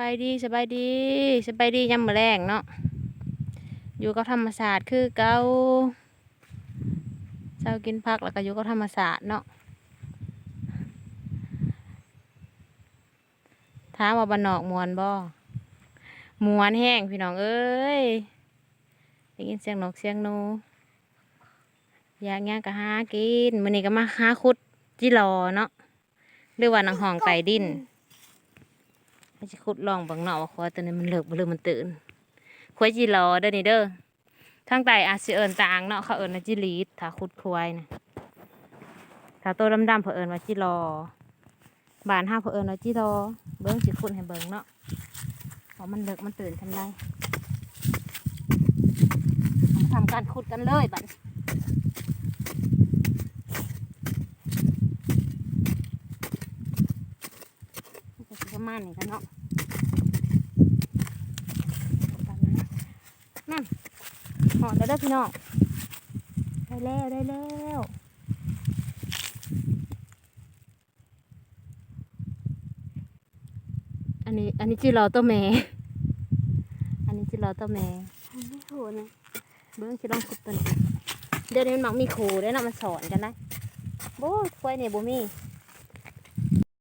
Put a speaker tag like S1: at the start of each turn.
S1: บายดีสบายดีสบายดียามมื้อแรงเนาะอยู่กับธรรมศาสตร์คือเก่าเช้ากินผักแล้วก็อยู่กับธรรมศาสตร์เนาะถามว่าบ้านนอกมวนบ่มวนแห้งพี่น้องเอ้ยได้ยินเสียงนกเสียงนูอยากหยังก็หากินมื้อนี้ก็มาหาขุดจิรอเนาะหรือว่านังห้องไก่ดิน ให้สิขุดลองบางเนาะว่าควายตัวนี้มันเลิกบ่เลิกมันตื่นควายจีรอเด้อนี่เด้อทางใต้อาเอิ้นต่างเนาะเขาเอินว่าจิลีดถ้าขุดควายนะถ้าตัวดำๆเขาเอินว่าจิรอบานห้าเขาเอินว่าจิรอเบิ่งสิขุดให้เบิ่งเนาะว่าะมันเลิกมันตื่นทำไรมาทำการขุดกันเลยบัดนี้มันก็สิ ประมาณนี้กันเนาะนั่นหอดแล้วเด้อพี่น้องได้แล้วได้แล้วอันนี้อันนี้จีรอตัวแม่อันนี้จีรอตัวแม่
S2: ไม่ถูกนะ
S1: เบิ้งจีลองขุดตัวนี้เดี๋ยวนี้มันมักมีครูด้วยนะมันสอนกันนะโบ้ควายเนี่ยบ่มี